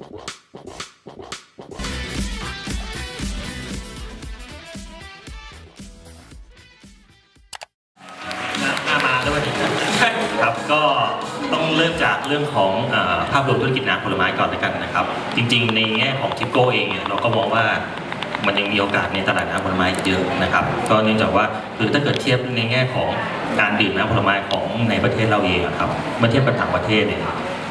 หน้ามาด้วยครับก็ต้องเริ่มจากเรื่องของอาภาพรวมธุรกิจน้ำผลไม้ก่อนแล้วกันนะครับ จริง ๆ ในแง่ของทิปโก้เองเนี่ยเราก็มองว่ามันยังมีโอกาสในตลาดน้ำผลไม้เยอะนะครับ ก็เนื่องจากว่าคือถ้าเกิดเทียบในแง่ของการดื่มน้ำผลไม้ของในประเทศเราเองอะครับเมื่อเทียบกับต่างประเทศเนี่ย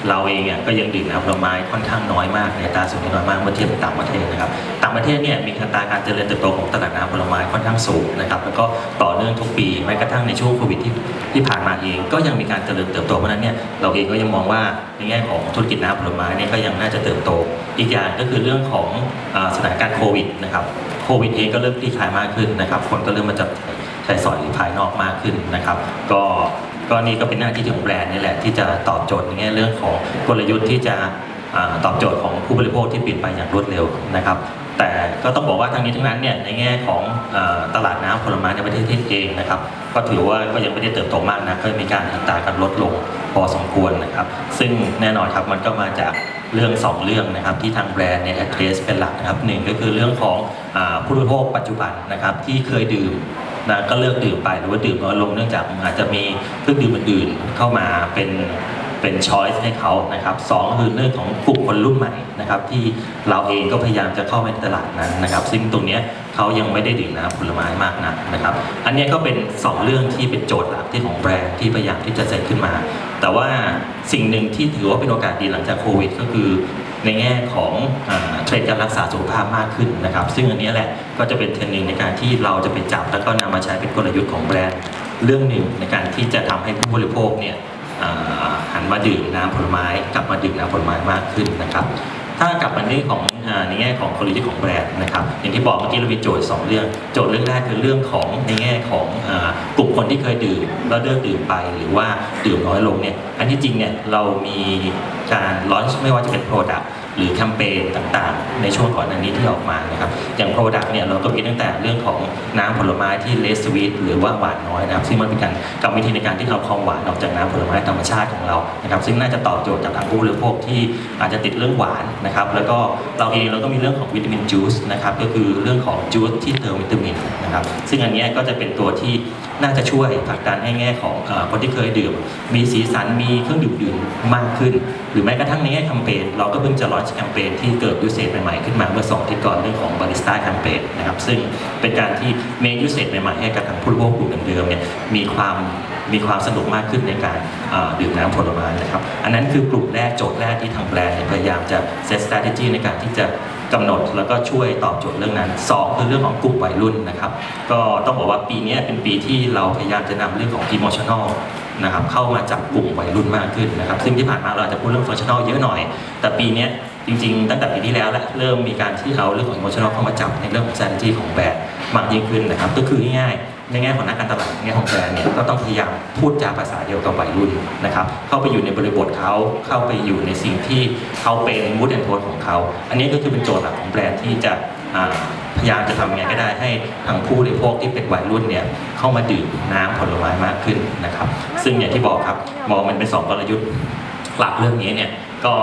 เราเองเนี่ยก็ยังดื่มน้ำผลไม้ค่อนข้างน้อยมากในตาส่วนที่น้อยมากเมื่อเทียบกับต่างประเทศนะครับต่างประเทศเนี่ยมีอัตราการเจริญเติบโตของตลาดน้ำผลไม้ค่อนข้างสูงนะครับแล้วก็ต่อเนื่องทุกปีแม้กระทั่งในช่วงโควิดที่ที่ผ่านมาเองก็ยังมีการเจริญเติบโตเพราะนั้นเนี่ยเราเองก็ยังมองว่าในแง่ของธุรกิจน้ำผลไม้เนี่ยก็ยังน่าจะเติบโต อีกอย่างก็คือเรื่องของสถานการณ์โควิดนะครับโควิดเองก็เริ่มคลี่คลายมากขึ้นนะครับคนก็เริ่มมาจับใช้สอยภายนอกมากขึ้นนะครับ ก็ ก็นี่ก็เป็นหน้าที่ของแบรนด์นี่แหละที่จะตอบโจทย์ในแง่เรื่องของกลยุทธ์ที่จะตอบโจทย์ของผู้บริโภคที่เปลี่ยนไปอย่างรวดเร็วนะครับ แต่ก็ต้องบอกว่าทั้งนี้ทั้งนั้นเนี่ยในแง่ของอตลาดน้ำผลไม้ในประเทศเองนะครับก็ถือว่าก็ยังไม่ได้เติบโตมากนะก็มีการอัตราการลดลงพอสมควรนะครับ ซึ่งแน่นอนครับมันก็มาจากเรื่องสองเรื่องนะครับที่ทางแบรนด์เนี่ย address เป็นหลักนะครับหนึ่งก็คือเรื่องของอผู้บริโภคปัจจุบันนะครับที่เคยดื่ม นะก็เลิกดื่มไปหรือว่าดื่มน้อยลงเนื่องจากอาจจะมีเครื่องดื่มอื่นๆเข้ามาเป็นเป็นช้อยส์ให้เขานะครับสองคือเรื่องของกลุ่มคนรุ่นใหม่นะครับที่เราเองก็พยายามจะเข้าไปในตลาดนั้นนะครับ ซึ่งตรงนี้เขายังไม่ได้ดื่มน้ำผลไม้มากนักนะครับ อันนี้ก็เป็นสองเรื่องที่เป็นโจทย์หลักที่ของแบรนด์ที่พยายามที่จะเซตขึ้นมา แต่ว่าสิ่งหนึ่งที่ถือว่าเป็นโอกาสดีหลังจากโควิด ก็คือ ในแง่ของเทรนด์การรักษาสุขภาพมากขึ้นนะครับ ซึ่งอันนี้แหละก็จะเป็นเทรนด์หนึ่งในการที่เราจะไปจับ แล้วก็นำมาใช้เป็นกลยุทธ์ของแบรนด์เรื่องหนึ่งในการที่จะทำให้ผู้บริโภคเนี่ยหันมาดื่มน้ำผลไม้ กลับมาดื่มน้ำผลไม้มากขึ้นนะครับ ถ้ากลับมาในของอาในแง่ของกลยุทธ์ของแบรนด์นะครับ อย่างที่บอกเมื่อกี้เรามีโจทย์สองเรื่อง โจทย์เรื่องแรกคือเรื่องของในแง่ของกลุ่มคนที่เคยดื่มแล้วเลิกดื่มไปหรือว่าดื่มน้อยลงเนี่ย อันที่จริงเนี่ยเรามี การลอนช์ไม่ว่าจะเป็น Product หรือแคมเปญต่างๆ ในช่วงก่อนหน้านี้ที่ออกมานะครับอย่าง Product เนี่ยเราก็มีตั้งแต่เรื่องของน้ำผลไม้ที่เลสสวีทหรือว่าหวานน้อยนะครับซึ่งมันเป็นการกรรมวิธีในการที่เอาความหวานออกจากน้ำผลไม้ธรรมชาติของเรานะครับซึ่งน่าจะตอบโจทย์กับทางผู้บริโภคที่อาจจะติดเรื่องหวานนะครับแล้วก็เราเองเราก็มีเรื่องของวิตามินจูสนะครับก็คือเรื่องของจูสที่เติมวิตามินนะครับซึ่งอันนี้ก็จะเป็นตัวที่ น่าจะช่วยผลักดันให้แง่ของคนที่เคยดื่ม มีสีสันมีเครื่องดื่มดื่มมากขึ้น หรือแม้กระทั่งในแง่แคมเปญเราก็เพิ่งจะลอนช์แคมเปญที่เกิดยูเซ e ใหม่ๆขึ้นมาเมื่อสองทิตย์ก่อนเรื่องของบาริสต้าแคมเปญนะครับซึ่งเป็นการที่เมคยูเซ e ใหม่ๆให้กับทางผู้บริโภคกลุ่มเดิมๆเนี่ยมีความมีความสนุกมากขึ้นในการดื่มน้ำผลไม้นะครับ อันนั้นคือกลุ่มแรกโจทย์แรกที่ทางแบรนด์พยายามจะเซต strategy ในการที่จะ กำหนดแล้วก็ช่วยตอบโจทย์เรื่องนั้นสองคือเรื่องของกลุ่มวัยรุ่นนะครับก็ต้องบอกว่าปีนี้เป็นปีที่เราพยายามจะนำเรื่องของ emotional นะครับเข้ามาจับกลุ่มวัยรุ่นมากขึ้นนะครับ ซึ่งที่ผ่านมาเราอาจจะพูดเรื่องฟังชั่นอลเยอะหน่อย แต่ปีนี้จริงๆ ตั้งแต่ปีที่แล้วแหละเริ่มมีการที่เอาเรื่องของอิโมชั่นอลเข้ามาจับในเรื่องของ strategy ของแบรนด์มากยิ่งขึ้นนะครับ ก็คือง่ายๆ ในแง่ของนักการตลาดในแง่ของแบรนด์เนี่ยก็ต้องพยายามพูดจาภาษาเดียวกับวัยรุ่นนะครับเข้าไปอยู่ในบริบทเขาเข้าไปอยู่ในสิ่งที่เขาเป็น mood and tone ของเขา อันนี้ก็คือเป็นโจทย์หลักของแบรนด์ที่จะพยายามจะทำยังไงก็ได้ให้ทางผู้บริโภคที่เป็นวัยรุ่นเนี่ยเข้ามาดื่มน้ำผลไม้มากขึ้นนะครับ ซึ่งอย่างที่บอกครับมองมันเป็นสองกลยุทธ์หลักเรื่องนี้เนี่ยก็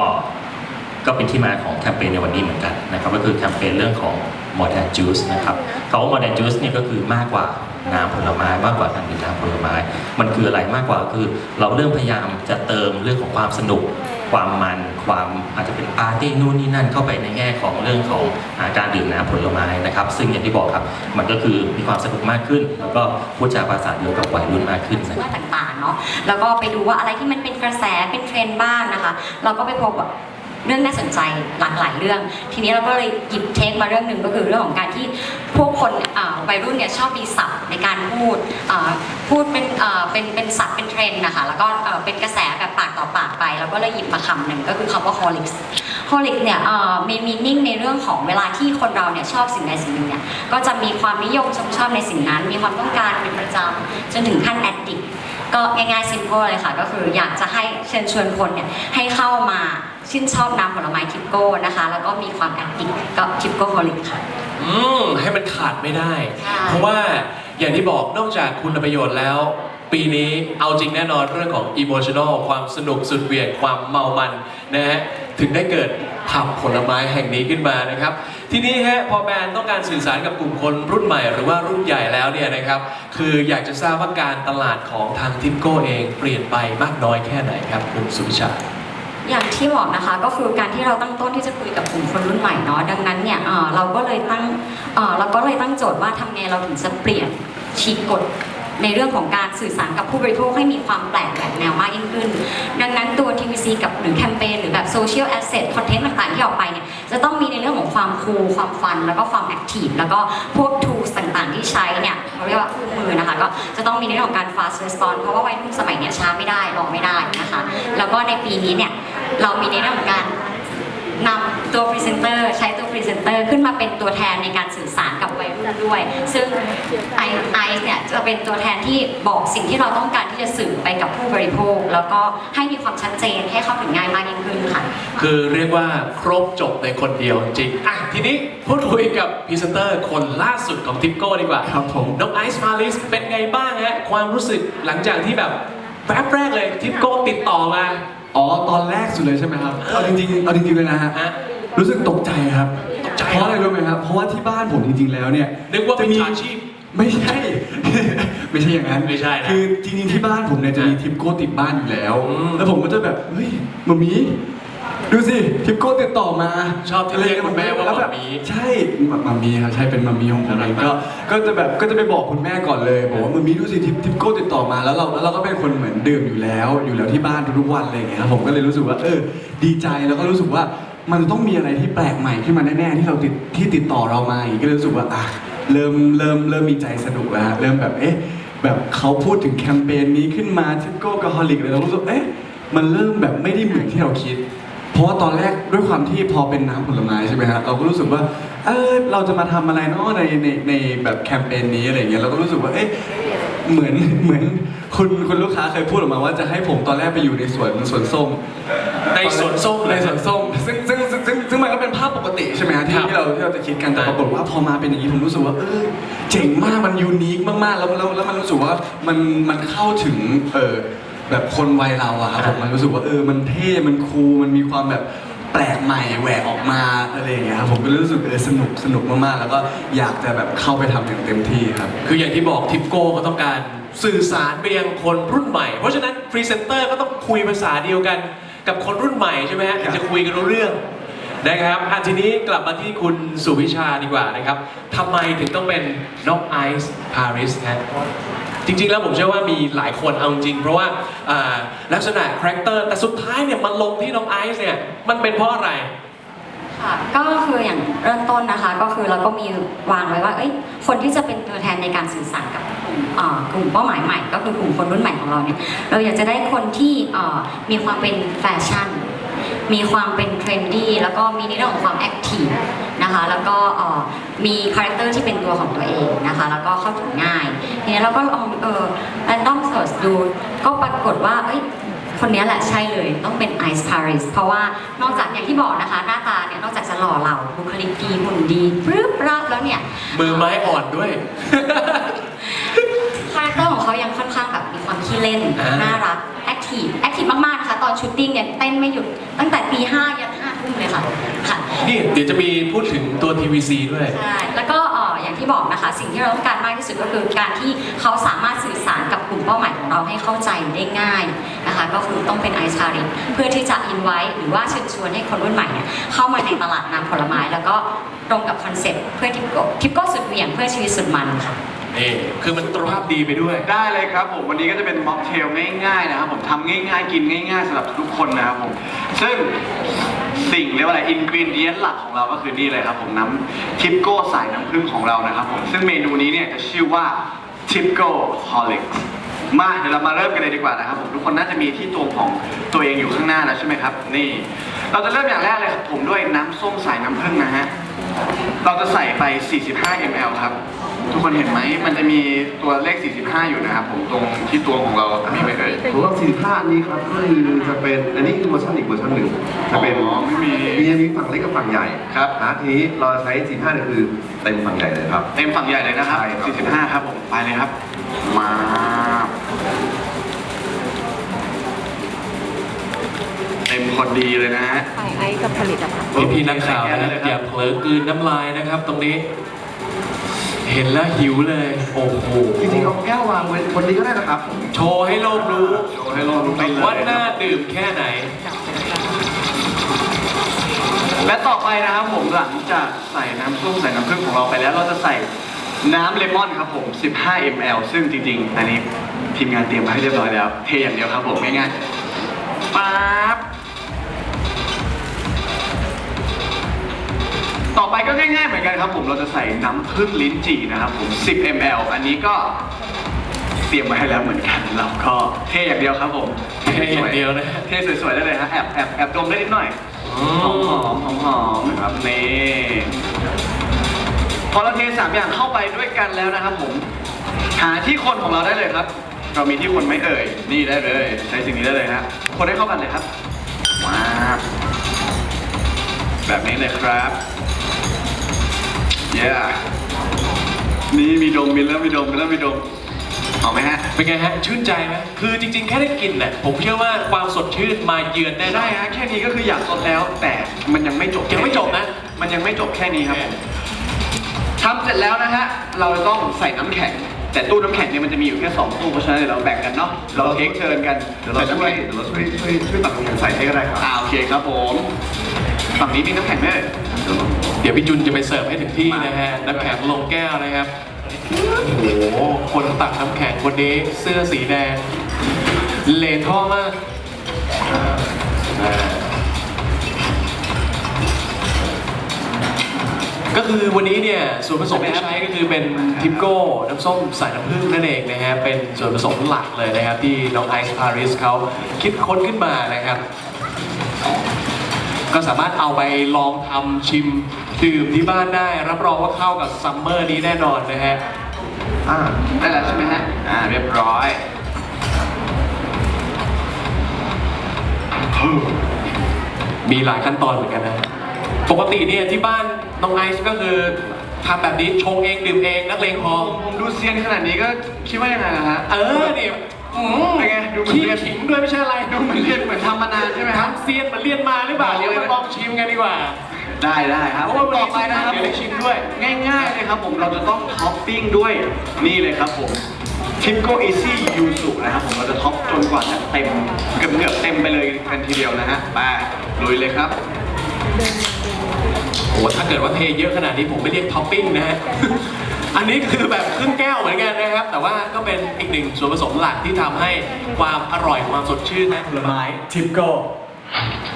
ก็เป็นที่มาของแคมเปญในวันนี้เหมือนกันนะครับก็คือแคมเปญเรื่องของ Modern Juice นะครับเขาว่า Modern Juice เนี่ยก็คือมากกว่า น้ำผลไม้มากกว่าการดื่มน้ำผลไม้ มันคืออะไรมากกว่าคือ เราเริ่มพยายามจะเติมเรื่องของความสนุก ความมันความอาจจะเป็นปาร์ตี้นู่นนี่นั่นเข้าไปในแง่ของเรื่องของอาการดื่มน้ำผลไม้นะครับ ซึ่งอย่างที่บอกครับมันก็คือมีความสนุกมากขึ้น แล้วก็พูดจาภาษาเดียวกับวัยรุ่นมากขึ้นนะครับว่าต่างๆเนาะแล้วก็ไปดูว่าอะไรที่มันเป็นกระแสเป็นเทรนด์บ้างนะคะ เราก็ไปพบแบบ เรื่องน่าสนใจหลากหลายเรื่อง ทีนี้เราก็เลยหยิบเทคมาเรื่องหนึ่งก็คือเรื่องของการที่พวกคนวัยรุ่นเนี่ยชอบมีศัพท์ในการพูดพูดเป็นเป็นเป็นศัพท์เป็นเทรนด์นะคะแล้วก็เป็นกระแสแบบปากต่อปากไป แล้วก็เลยหยิบมาคำหนึ่งก็คือคำว่า holics holic เนี่ยมีมีนิ่งในเรื่องของเวลาที่คนเราเนี่ยชอบสิ่งใดสิ่งหนึ่งเนี่ยก็จะมีความนิยมชมชอบในสิ่งนั้น มีความต้องการเป็นประจำจนถึงขั้น addict ก็ ง่ายๆ simple เลยค่ะ ก็คืออยากจะให้เชิญชวนคนเนี่ยให้เข้ามาชื่นชอบน้ำผลไม้ทิปโก้นะคะ แล้วก็มีความแอดดิกก็ทิปโก้โฮลิกค่ะ อืมให้มันขาดไม่ได้ ใช่ เพราะว่าอย่างที่บอกนอกจากคุณประโยชน์แล้ว ปีนี้เอาจริงแน่นอนเรื่องของ emotional ความสนุกสุดเหวี่ยงความเมามันนะฮะถึงได้เกิดพผับผลไม้แห่งนี้ขึ้นมานะครับ ทีนี้ฮะพอแบรนด์ต้องการสื่อสารกับกลุ่มคนรุ่นใหม่หรือว่ารุ่นใหญ่แล้วเนี่ยนะครับ คืออยากจะทราบว่าการตลาดของทางทิปโก้เองเปลี่ยนไปมากน้อยแค่ไหนครับคุณสุวิชาอย่างที่บอกนะคะก็คือการที่เราตั้งต้นที่จะคุยกับกลุ่มคนรุ่นใหม่เนาะดังนั้นเนี่ยเออเราก็เลยตั้งเออเราก็เลยตั้งโจทย์ว่าทำไงเราถึงจะเปลี่ยนฉีกกฎ ในเรื่องของการสื่อสารกับผู้บริโภคให้มีความแปลกแหวกแนวมากยิ่งขึ้น ดังนั้นตัว TVC กับหรือแคมเปญหรือแบบโซเชียลแอสเซทคอนเทนต์ต่างๆ ที่ออกไปเนี่ยจะต้องมีในเรื่องของความคูลความฟัน แล้วก็ความแอคทีฟแล้วก็พวก tools ต่างๆ ที่ใช้เนี่ยเขาเรียกว่าครื่มือนะคะก็จะต้องมีในเรื่องของการ fast response เพราะว่าวัยรุ่นสมัยเนี้ยช้าไม่ได้รอไม่ได้นะคะแล้วก็ในปีนี้เนี่ยเรามีในเรื่องของการ นำตัวพรีเซนเตอร์ใช้ตัวพรีเซนเตอร์ขึ้นมาเป็นตัวแทนในการสื่อสารกับวัยรุ่นด้วย ซึ่งไอไอเนี่ยจะเป็นตัวแทนที่บอกสิ่งที่เราต้องการที่จะสื่อไปกับผู้บริโภค แล้วก็ให้มีความชัดเจนให้เข้าถึงง่ายมากยิ่งขึ้นค่ะ คือเรียกว่าครบจบในคนเดียวจริงๆอะทีนี้พูดคุยกับพรีเซนเตอร์คนล่าสุดของทิปโก้ดีกว่าครับผมน้องไอซ์มาลิสเป็นไงบ้างฮะความรู้สึกหลังจากที่แบบแป๊บแรกเลยทิปโก้ติดต่อมา อ๋อตอนแรกสุดเลยใช่ไหมครับเอาจริงๆเอาจริงๆเลยนะฮะฮะ รู้สึกตกใจครับตกใจเพราะอะไรรู้ไหมครับเพราะว่าที่บ้านผมจริง ๆ แล้วเนี่ยนึกว่าเป็นจะมีฉาชีพไม่ใช่ ไม่ใช่อย่างนั้นไม่ใช่นะคือจริงๆที่บ้านผมเนี่ยจะมีทิปโก้ติดบ้านอยู่แล้ว อืมแล้วผมก็จะแบบเฮ้ยมัมมี่ ดูสิทิปโก้ติดต่อมาชอบที่เรียกคุณแม่ว่าล้วบบมัมมี่ใช่มัมมี่ครับใช่เป็นมัมมี่ของผมเองก็ก็จะแบบก็จะไปบอกคุณแม่ก่อนเลยบอกว่ามัมมี่ดูสิทิปทิปโก้ติดต่อมาแล้วเราแล้วเราก็เป็นคนเหมือนดื่มอยู่แล้ว อยู่แล้วที่บ้านทุกๆวันอะไรอย่างเงี้ยครับผมก็เลยรู้สึกว่าเออดีใจแล้วก็รู้สึกว่ามันจะต้องมีอะไรที่แปลกใหม่ขึ้นมาแน่ๆที่เราติดที่ติดต่อเรามาอย่างงี้ก็เลยรู้สึกว่าอะเริ่มเริ่มเริ่มมีใจสนุกแล้วฮะเริ่มแบบเอ๊ะแบบเขาพูดถึงแคมเปญนี้ขึ้นมาทิปโก้กับฮอลิกเลยเรารู้สึกเอ๊ะมันเริ่มแบบไม่ได้เหมือนที่เราคิด เพราะว่าตอนแรกด้วยความที่พอเป็นน้ำผลไม้ใช่ไหมฮะเราก็รู้สึกว่าเออเราจะมาทำอะไรเนาะในในในแบบแคมเปญนี้อะไรอย่างเงี้ยเราก็รู้สึกว่าเอ๊ะเหมือนเหมือนคุณคุณลูกค้าเคยพูดออกมาว่าจะให้ผมตอนแรกไปอยู่ในสวนสวนส้ม ในสวนส้มเลในย สวนส้มซึ่งซึ่งซึ่งซึ่งซึ่งมันก็เป็นภาพปกติใช่ไหมฮะที่ครับ ที่เราที่เราจะคิดกันแต่อ่าปรากฏว่าพอมาเป็นอย่างนี้ผมรู้สึกว่าเออเจ๋งมากมันยูนิคมากๆแล้วแล้วแล้วมันรู้สึกว่ามันมันเข้าถึงเออ แบบคนวัยเราอะครับผมมันรู้สึกว่าเออมันเท่มันคูลมันมีความแบบแปลกใหม่แหวกออกมาอะไรอย่างเงี้ยครับผมก็เลยรู้สึกเออสนุกสนุกมากๆ แล้วก็อยากจะแบบเข้าไปทำอย่างเต็มที่ครับ คืออย่างที่บอกทิปโก้ก็ต้องการสื่อสารไปยังคนรุ่นใหม่ เพราะฉะนั้นพรีเซนเตอร์ก็ต้องคุยภาษาเดียวกันกับคนรุ่นใหม่ใช่ไหมฮะถึงจะคุยกันรู้เรื่องนะครับอะทีนี้กลับมาที่คุณสุวิชาดีกว่านะครับทำไมถึงต้องเป็นน้องไอซ์ปาริสฮะ จริง ๆ แล้วผมเชื่อว่ามีหลายคนเอาจริง เพราะว่าอ่าลักษณะคาแรคเตอร์แต่สุดท้ายเนี่ยมันลงที่น้องไอซ์เนี่ยมันเป็นเพราะอะไร ค่ะก็คืออย่างเริ่มต้นนะคะ ก็คือเราก็มีวางไว้ว่า เอ้ย คนที่จะเป็นตัวแทนในการสื่อสารกับกลุ่มเอ่อกลุ่มเป้าหมายใหม่ ก็คือกลุ่มคนรุ่นใหม่ของเราเนี่ย เราอยากจะได้คนที่เอ่อมีความเป็นแฟชั่น มีความเป็นเทรนดี้ แล้วก็มีในเรื่องของความแอคทีฟนะคะ แล้วก็เอ่อมีคาแรคเตอร์ที่เป็นตัวของตัวเองนะคะ แล้วก็เข้าถึงง่าย ทีนี้เราก็ลองเออแรนดอมเสิร์ชดู ก็ปรากฏว่าเอ้ยคนนี้แหละใช่เลยต้องเป็นไอซ์พาริสเพราะว่านอกจากอย่างที่บอกนะคะ หน้าตาเนี่ยนอกจากจะหล่อเหลาบุคลิกดีหุ่นดีปรึ๊บรับแล้วเนี่ย มือไม้อ่อนด้วย คาแรคเตอร์ของเขายังค่อนข้างแบบมีความขี้เล่น อ่า น่ารัก แอคทีฟ แอคทีฟมากๆนะคะ ตอนชูตติ้งเนี่ยเต้นไม่หยุด ตั้งแต่ตีห้ายันห้าทุ่มเลยค่ะ ค่ะ นี่เดี๋ยวจะมีพูดถึงตัว TVC ด้วย ใช่ แล้วก็เอ่ออย่างที่บอกนะคะ สิ่งที่เราต้องการมากที่สุดก็คือการที่เขาสามารถสื่อสารกับกลุ่มเป้าหมายของเราให้เข้าใจได้ง่ายนะคะ ก็คือต้องเป็นไอซ์คาริเพื่อที่จะอินไว้หรือว่าเชิญชวนให้คนรุ่นใหม่เนี่ยเข้ามาในตลาดน้ำผลไม้ แล้วก็ตรงกับคอนเซ็ปต์เพื่อทิปโก้ทิปโก้สุดเหวี่ยงเพื่อชีวิตสุดมันค่ะ นี่คือมันตรงภาพดีไปด้วย ได้เลยครับผมวันนี้ก็จะเป็นม็อกเทลง่ายๆนะครับผมทำง่ายๆ กินง่าย ๆสำหรับทุกคนนะครับผมซึ่ง สิ่งเรียกว่าอะไรอินกรีเดียนหลักของเราก็คือนี่เลยครับผมน้ำทิปโก้สายน้ำผึ้งของเรานะครับผมซึ่งเมนูนี้เนี่ยจะชื่อว่าทิปโก้ฮอลิกมาเดี๋ยวเรามาเริ่มกันเลยดีกว่านะครับผมทุกคนน่าจะมีที่ตัวของตัวเองอยู่ข้างหน้าแล้วใช่ไหมครับ นี่ เราจะเริ่มอย่างแรกเลยครับผมด้วยน้ำส้มสายน้ำผึ้งนะฮะเราจะใส่ไป 45 ml ครับ ทุกคนเห็นไหม มันจะมีตัวเลข 45 อยู่นะครับผมตรงที่ตัวของเรามีไหมเอ่ยผมว่า45อันนี้ครับก็คือจะเป็นอันนี้คือเวอร์ชันอีกเวอร์ชันหนึ่งจะเป็นอ๋อไม่มี มีมีฝั่งเล็กกับฝั่งใหญ่ครับ นะทีนี้เราใช้45เนี่ยคือเต็มฝั่งใหญ่เลยครับ เต็มฝั่งใหญ่เลยนะครับ ใช่ครับ 45 ครับผมไปเลยครับ มาเต็มพอดีเลยนะฮะใช่ไอซ์กับผลิตภัณฑ์ พี่พี่ๆนักข่าวนะอย่าเผลอกลืนน้ำลายนะครับ ตรงนี้ เห็นแล้วหิวเลย โอ้โห จริงๆเอาแก้ววางไว้บนนี้ก็ได้นะครับ โชว์ให้โลกรู้โชว์ให้โลกรู้ไปเลย ว่าน่าดื่มแค่ไหน และต่อไปนะครับผมหลังจากใส่น้ำส้มใส่น้ำผึ้งของเราไปแล้ว เราจะใส่น้ำเลมอนครับผม 15 ml ซึ่งจริงๆ อันนี้ทีมงานเตรียมมาให้เรียบร้อยแล้ว เทอย่างเดียวครับผมง่ายๆป๊าบ ต่อไปก็ง่ายๆเหมือนกันครับผมเราจะใส่น้ำผึ้งลิ้นจี่นะครับผม 10 ml อันนี้ก็เตรียมมาให้แล้วเหมือนกันเราก็เทอย่างเดียวครับผมเทอย่างเดียวนะ เทสวยๆได้เลยฮะแอบแอบแอบดมได้นิดหน่อยอืหอมมหอมหอมหอมนะครับนี่พอเราเทสามอย่างเข้าไปด้วยกันแล้วนะครับผม หาที่คนของเราได้เลยครับ เรามีที่คนไหม่เอ่ยนี่ได้เลย ใช้สิ่งนี้ได้เลยฮะคนให้เข้ากันเลยครับว้าวแบบนี้เลยครับ เย้นี่มีดมมีเริ่มมีดมมีเริ่มมีดมหอมไหมฮะ เป็นไงฮะ ชื่นใจไหมคือจริง ๆ แค่ได้กลินน่ะผมเชื่อว่าความสดชื่นมาเยือนแน่นอใช่นฮะแค่นี้ก็คืออยากสดแล้ว แต่มันยังไม่จบยังไม่จบนะ มันยังไม่จบแค่นี้ครับผมทำเสร็จแล้วนะฮะ เราจะต้องใส่น้ำแข็ง แต่ตู้น้ำแข็งเนี่ยมันจะมีอยู่แค่สองตู้ เพราะฉะนั้นเดี๋ยวเราแบ่งกันเนาะ เราเทคเทิร์นกันเดี๋ยวเราช่วยเดี๋ยวเราช่วยช่วยช่วยตัดน้ำแข็งใส่ให้ก็ได้ครับอ่าโอเคครับผม ฝั่งนี้มีน้ำแข็งไหมเอ่ย เดี๋ยวพี่จุนจะไปเสิร์ฟให้ถึงที่นะฮะน้ำแข็งลงแก้วนะครับโอ้โหคนตักน้ำแข็งคนนี้เสื้อสีแดง เลท่อมากก็คือวันนี้เนี่ยส่วนผสมที่ใช้ก็คือเป็นทิปโก้ น้ำส้มสายน้ำผึ้งนั่นเองนะฮะเป็นส่วนผสมหลักเลยนะครับที่น้องไอซ์พาริสเขาคิดค้นขึ้นมานะครับ ก็สามารถเอาไปลองทำชิมดื่มที่บ้านได้ รับรองว่าเข้ากับซัมเมอร์นี้แน่นอนนะฮะอ่าได้แล้วใช่ไหมฮะอ่าเรียบร้อย มีหลายขั้นตอนเหมือนกันนะ ปกติเนี่ยที่บ้านน้องไอซ์ก็คือทำแบบนี้ชงเองดื่มเองนักเลงพอผมดูเซียนขนาดนี้ก็คิดว่ายังไงนะฮะ เออเนี่ยอืม เป็นไงดูเหมือนขี้เรียนขิงด้วยไม่ใช่อะไรดูเหมือนเรียนเหมือนทำมานานใช่ไหมครับ ทำเซียนเหมือนเรียนมาหรือเปล่าเรีเดี๋ยยนวเลยมาลองชิมกันดีกว่า ได้ได้ครับเพราะว่าวันนี้ต่อไปนะครับเดี๋ยวได้ชิมด้วย ง่าย ๆ เลยครับผมเราจะต้องท็อปปิ้งด้วยนี่เลยครับผมทิปโกอีซี่ยูสุนะครับผมเราจะท็อปจนกว่าจะเต็มเกือบเกือบๆเต็มไปเลยกันทีเดียวนะฮะไปลุยเลยครับ โอ้ถ้าเกิดว่าเทเยอะขนาดนี้ผมไม่เรียกท็อปปิ้งนะฮะ อันนี้คือแบบครึ่งแก้วเหมือนกันนะครับ แต่ว่าก็เป็นอีกหนึ่งส่วนผสมหลักที่ทำให้ความอร่อยความสดชื่นนะผลไม้ ทิปโก้เก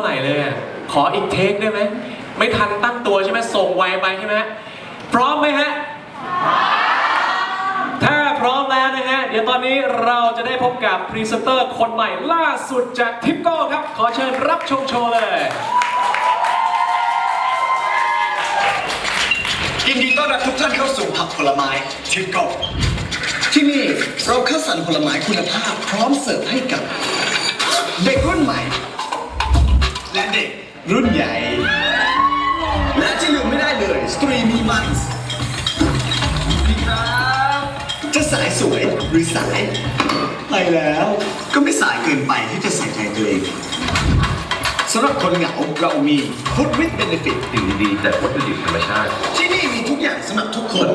าไหร่เลยอะขออีกเทคได้ไหม ไม่ทันตั้งตัวใช่ไหมส่งไวไปใช่ไหมพร้อมไหมฮะ ถ้าพร้อมแล้วนะฮะ เดี๋ยวตอนนี้เราจะได้พบกับพรีเซนเตอร์คนใหม่ล่าสุดจากทิปโก้ครับ ขอเชิญรับชมโชว์เลย ยินดีต้อนรับทุกท่านเข้าสู่ผักผลไม้ทิปโก้ที่นี่เราคัดสรรผลไม้คุณภาพพร้อมเสิร์ฟให้กับ เด็กรุ่นใหม่ เด็กรุ่นใหญ่ และที่ลืมไม่ได้เลยสตรีมีมันส์นี่ครับ จะสายสวยหรือสาย ไปแล้ว ก็ไม่สายเกินไปที่จะใส่ใจตัวเองสำหรับคนเหงาเรามีฟุตวิทเบนฟิตสิ่งดีๆแต่วัตถุดิบธรรมชาติ ที่นี่มีทุกอย่างสำหรับทุกคน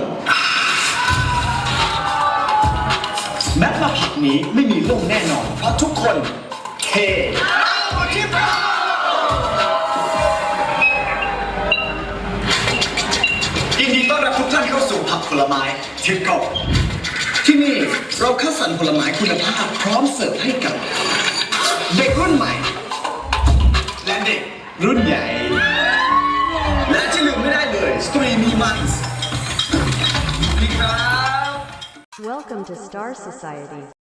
แม้ว่าผักนี้ไม่มีโรคแน่นอน เพราะทุกคนเทเอาที่เรา ลไม้ทิปโก้ที่นี่เราคัดสรรผลไม้คุณภาพพร้อมเสิร์ฟให้กับ เด็กรุ่นใหม่ และเด็กรุ่นใหญ่ และที่ลืมไม่ได้เลยสตรีมีมันสวัสดีครับ Welcome to Star Society.